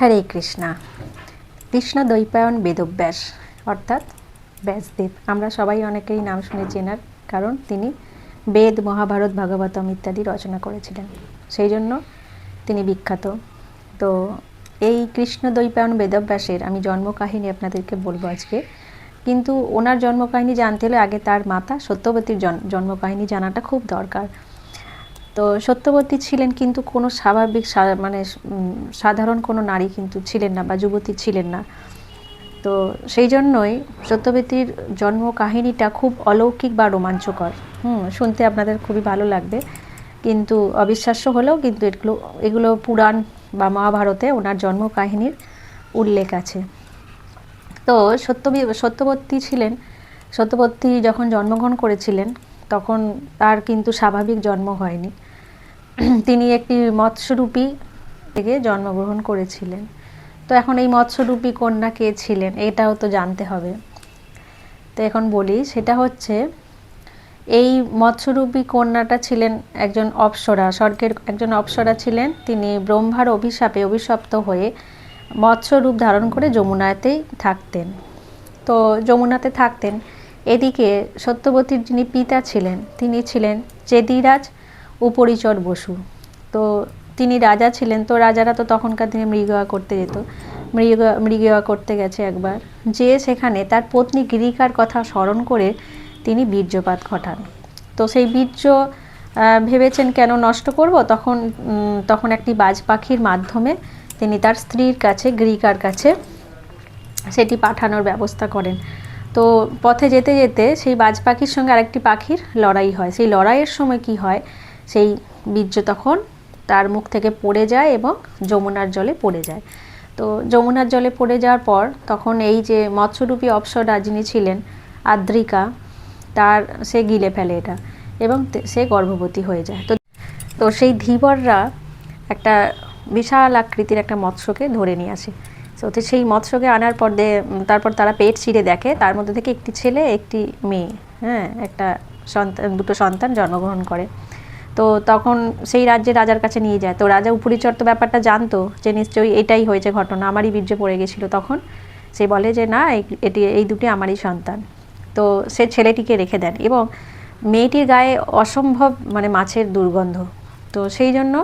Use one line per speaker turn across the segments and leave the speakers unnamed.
হরে কৃষ্ণা। কৃষ্ণ দ্বৈপায়ন বেদব্যাস, অর্থাৎ ব্যাসদেব। আমরা সবাই অনেকেই নাম শুনে চেনার কারণ তিনি বেদ, মহাভারত, ভাগবতম ইত্যাদি রচনা করেছিলেন। সেই জন্য তিনি বিখ্যাত। তো এই কৃষ্ণ দ্বৈপায়ন বেদব্যাসের আমি জন্মকাহিনী আপনাদেরকে বলব আজকে। কিন্তু ওনার জন্মকাহিনী জানতে হলে আগে তার মাতা সত্যবতীর জন- জন্মকাহিনী জানাটা খুব দরকার। তো সত্যবতী ছিলেন কিন্তু কোনো স্বাভাবিক মানে সাধারণ কোনো নারী কিন্তু ছিলেন না বা যুবতী ছিলেন না। তো সেই জন্যই সত্যবতীর জন্ম কাহিনীটা খুব অলৌকিক বা রোমাঞ্চকর। হুম, শুনতে আপনাদের খুবই ভালো লাগবে। কিন্তু অবিশ্বাস্য হলেও কিন্তু এগুলো এগুলো পুরাণ বা মহাভারতে ওনার জন্ম কাহিনীর উল্লেখ আছে। তো সত্যবী, সত্যবতী ছিলেন, সত্যবতী যখন জন্মগ্রহণ করেছিলেন, তখন তার কিন্তু স্বাভাবিক জন্ম হয়নি। তিনি একটি মৎস্যরূপী থেকে জন্মগ্রহণ করেছিলেন। তো এখন এই মৎস্যরূপী কন্যা কে ছিলেন, এটাও তো জানতে হবে। তো এখন বলি, সেটা হচ্ছে, এই মৎস্যরূপী কন্যাটা ছিলেন একজন অপ্সরা, স্বর্গের একজন অপ্সরা ছিলেন। তিনি ব্রহ্মার অভিশাপে অভিশপ্ত হয়ে মৎস্যরূপ ধারণ করে যমুনাতেই থাকতেন। তো যমুনাতে থাকতেন। এদিকে সত্যবতীর যিনি পিতা ছিলেন, তিনি ছিলেন চেদিরাজ উপরিচর বসু। তো তিনি রাজা ছিলেন, তো রাজারা তো তখনকার দিনে মৃগয়া করতে যেত। মৃগ মৃগয়া করতে গেছে একবার। যে সেখানে তার পত্নী গিরিকার কথা স্মরণ করে তিনি বীর্যপাত ঘটান। তো সেই বীর্য ভেবেছেন কেন নষ্ট করব? তখন তখন একটি বাজ পাখির মাধ্যমে তিনি তার স্ত্রীর কাছে, গ্রীকার কাছে সেটি পাঠানোর ব্যবস্থা করেন। তো পথে যেতে যেতে সেই বাজ পাখির সঙ্গে আরেকটি পাখির লড়াই হয়। সেই লড়াইয়ের সময় কি হয়? সেই বীর্য তখন তার মুখ থেকে পড়ে যায় এবং যমুনার জলে পড়ে যায়। তো যমুনার জলে পড়ে যাওয়ার পর তখন এই যে মৎস্যরূপী অপ্সরা যিনি ছিলেন, আদ্রিকা, তার, সে গিলে ফেলে এটা এবং সে গর্ভবতী হয়ে যায়। তো তো সেই ধীবররা একটা বিশাল আকৃতির একটা মৎস্যকে ধরে নিয়ে আসে। তো সেই মৎস্যকে আনার পর তারপর তারা পেট ছিঁড়ে দেখে, তার মধ্যে থেকে একটি ছেলে, একটি মেয়ে হ্যাঁ একটা সন্তান, দুটো সন্তান জন্মগ্রহণ করে। তো তখন সেই রাজ্যে রাজার কাছে নিয়ে যায়। তো রাজা উপরিচর তো ব্যাপারটা জানতো যে নিশ্চয়ই এটাই হয়েছে ঘটনা, আমারই বীর্য পড়ে গেছিল তখন। সে বলে যে, না এটি, এই দুটি আমারই সন্তান। তো সে ছেলেটিকে রেখে দেন এবং মেয়েটির গায়ে অসম্ভব মানে মাছের দুর্গন্ধ। তো সেই জন্য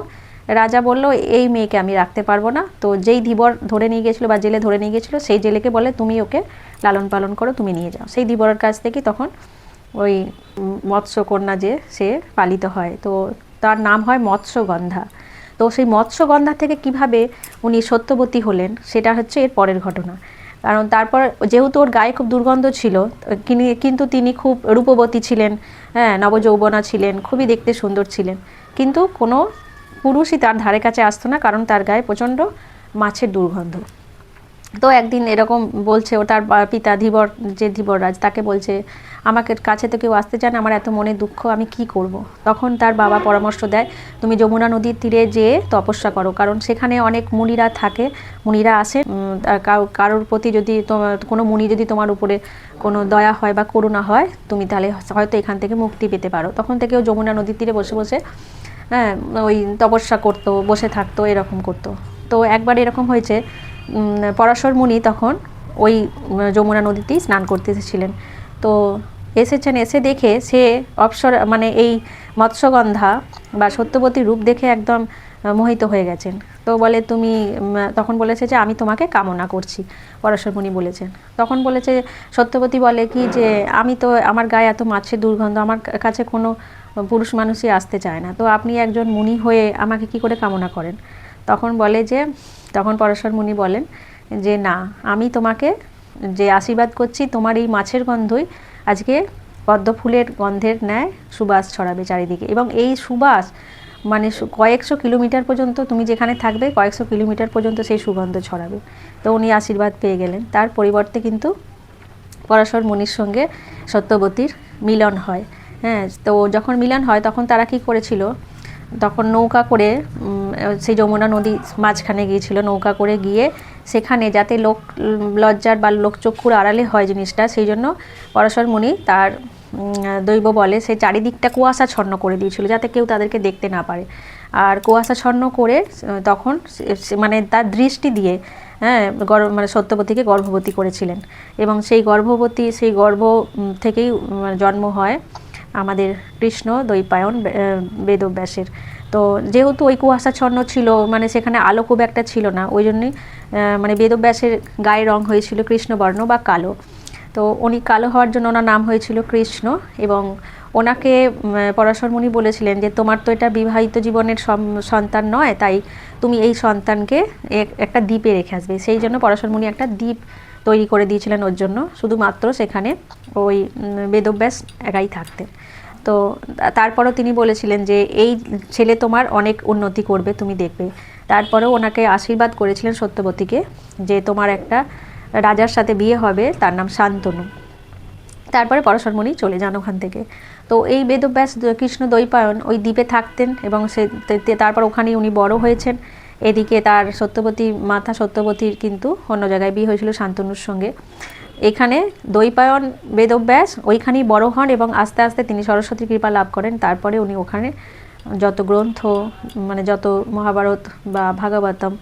রাজা বলল, এই মেয়েকে আমি রাখতে পারব না। তো যেই ধীবর ধরে নিয়ে গেছিল বা জেলে ধরে নিয়ে গেছিল, সেই জেলেকে বলে, তুমি ওকে লালন পালন করো, তুমি নিয়ে যাও। সেই ধীবরের কাছ থেকে তখন ওই মৎস্যকন্যা যে সে পালিত হয়। তো তার নাম হয় মৎস্যগন্ধা। তো সেই মৎস্যগন্ধা থেকে কীভাবে উনি সত্যবতী হলেন, সেটা হচ্ছে এর পরের ঘটনা। কারণ তারপর যেহেতু ওর গায়ে খুব দুর্গন্ধ ছিল, কিনি- কিন্তু তিনি খুব রূপবতী ছিলেন হ্যাঁ নবযৌবনা ছিলেন, খুবই দেখতে সুন্দর ছিলেন। কিন্তু কোনো পুরুষই তার ধারে কাছে আসতো না, কারণ তার গায়ে প্রচণ্ড মাছের দুর্গন্ধ। তো একদিন এরকম বলছে ও তার পিতা ধীবর, যে ধীবররাজ, তাকে বলছে, আমাকে কাছে তো কেউ আসতে চান আমার এত মনে দুঃখ, আমি কি করব। তখন তার বাবা পরামর্শ দেয়, তুমি যমুনা নদীর তীরে যেয়ে তপস্যা করো, কারণ সেখানে অনেক মুনিরা থাকে, মুনিরা আসে কারো- কারোর প্রতি যদি তোমার কোনো মুনি যদি তোমার উপরে কোনো দয়া হয় বা করুণা হয়, তুমি তাহলে হয়তো এখান থেকে মুক্তি পেতে পারো তখন থেকেও যমুনা নদীর তীরে বসে বসে হ্যাঁ ওই তপস্যা করতো, বসে থাকতো, এরকম করতো তো একবার এরকম হয়েছে পরাশর মুনি তখন ওই যমুনা নদীতেই স্নান করতে এসেছিলেন তো এসেছেন, এসে দেখে সে অপসর মানে এই মৎস্যগন্ধা বা সত্যবতী রূপ দেখে একদম মোহিত হয়ে গেছেন। তো বলে, তুমি তখন বলেছে যে, আমি তোমাকে কামনা করছি। পরাশর মুনি বলেছেন। তখন বলেছে, সত্যবতী বলে কি যে, আমি তো, আমার গায়ে এত মাছের দুর্গন্ধ, আমার কাছে কোনো পুরুষ মানুষই আসতে চায় না। তো আপনি একজন মুনি হয়ে আমাকে কি করে কামনা করেন? তখন বলে যে তখন পরাশর মুনি বলেন যে, না, আমি তোমাকে যে আশীর্বাদ করছি, তোমার এই মাছের গন্ধই আজকে পদ্ম ফুলের গন্ধের ন্যায় সুবাস ছড়াবে চারিদিকে। এবং এই সুবাস মানে কয়েকশো কিলোমিটার পর্যন্ত তুমি যেখানে থাকবে, কয়েকশো কিলোমিটার পর্যন্ত সেই সুগন্ধ ছড়াবে। তো উনি আশীর্বাদ পেয়ে গেলেন। তার পরিবর্তে কিন্তু পরাশর মুনির সঙ্গে সত্যবতীর মিলন হয়। হ্যাঁ তো যখন মিলন হয়, তখন তারা কি করেছিল? তখন নৌকা করে সেই যমুনা নদী মাঝখানে গিয়েছিল, নৌকা করে গিয়ে সেখানে যাতে লোক, লজ্জার বা লোকচক্ষুর আড়ালে হয় জিনিসটা, সেই জন্য পরাশর মুনি তার দৈব বলে সে চারিদিকটা কুয়াশাচ্ছন্ন করে দিয়েছিল যাতে কেউ তাদেরকে দেখতে না পারে। আর কুয়াশাচ্ছন্ন করে তখন মানে তার দৃষ্টি দিয়ে হ্যাঁ গর্ভ মানে সত্যবতীকে গর্ভবতী করেছিলেন। এবং সেই গর্ভবতী, সেই গর্ভ থেকেই জন্ম হয় আমাদের কৃষ্ণ দৈপায়ন বেদব্যাসের। তো যেহেতু ওই কুয়াশাচ্ছন্ন ছিল মানে সেখানে আলো খুব একটা ছিল না, ওই জন্যই মানে বেদব্যাসের গায়ের রং হয়েছিল কৃষ্ণবর্ণ বা কালো। তো উনি কালো হওয়ার জন্য ওনার নাম হয়েছিল কৃষ্ণ এবং ওনাকে পরাশরমণি বলেছিলেন যে, তোমার তো এটা বিবাহিত জীবনের সন্তান নয়, তাই তুমি এই সন্তানকে এক- একটা দ্বীপে রেখে আসবে। সেই জন্য পরাশরমণি একটা দ্বীপ তৈরি করে দিয়েছিলেন ওর জন্য, শুধুমাত্র সেখানে ওই বেদব্যাস একাই থাকতেন। তো তারপরও তিনি বলেছিলেন যে, এই ছেলে তোমার অনেক উন্নতি করবে, তুমি দেখবে। তারপরেও ওনাকে আশীর্বাদ করেছিলেন সত্যবতীকে যে, তোমার একটা রাজার সাথে বিয়ে হবে, তার নাম শান্তনু। তারপরে পরাশরমণি চলে যান ওখান থেকে। তো এই বেদব্যাস কৃষ্ণ দৈপায়ন ওই দ্বীপে থাকতেন এবং সে তারপর ওখানেই উনি বড় হয়েছেন। এদিকে তার সত্যবতী মাথা সত্যবতীর কিন্তু অন্য জায়গায় বিয়ে হয়েছিল শান্তনুর সঙ্গে। এখানে দৈপায়ন বেদব্যাস ওইখানেই বড় হন এবং আস্তে আস্তে তিনি সরস্বতীর কৃপা লাভ করেন। তারপরে উনি ওখানে যত গ্রন্থ মানে যত মহাভারত বা ভাগবতম,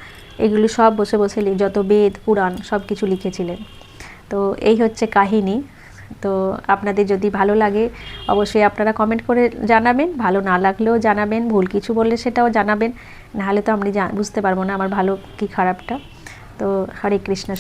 এগুলি সব বসে বসে যত বেদ, পুরাণ সব কিছু লিখেছিলেন। তো এই হচ্ছে কাহিনী। তো আপনাদের যদি ভালো লাগে, অবশ্যই আপনারা কমেন্ট করে জানাবেন। ভালো না লাগলেও জানাবেন, ভুল কিছু বললে সেটাও জানাবেন। নাহলে তো আমি বুঝতে পারব না আমার ভালো কি খারাপটা। তো হরে কৃষ্ণ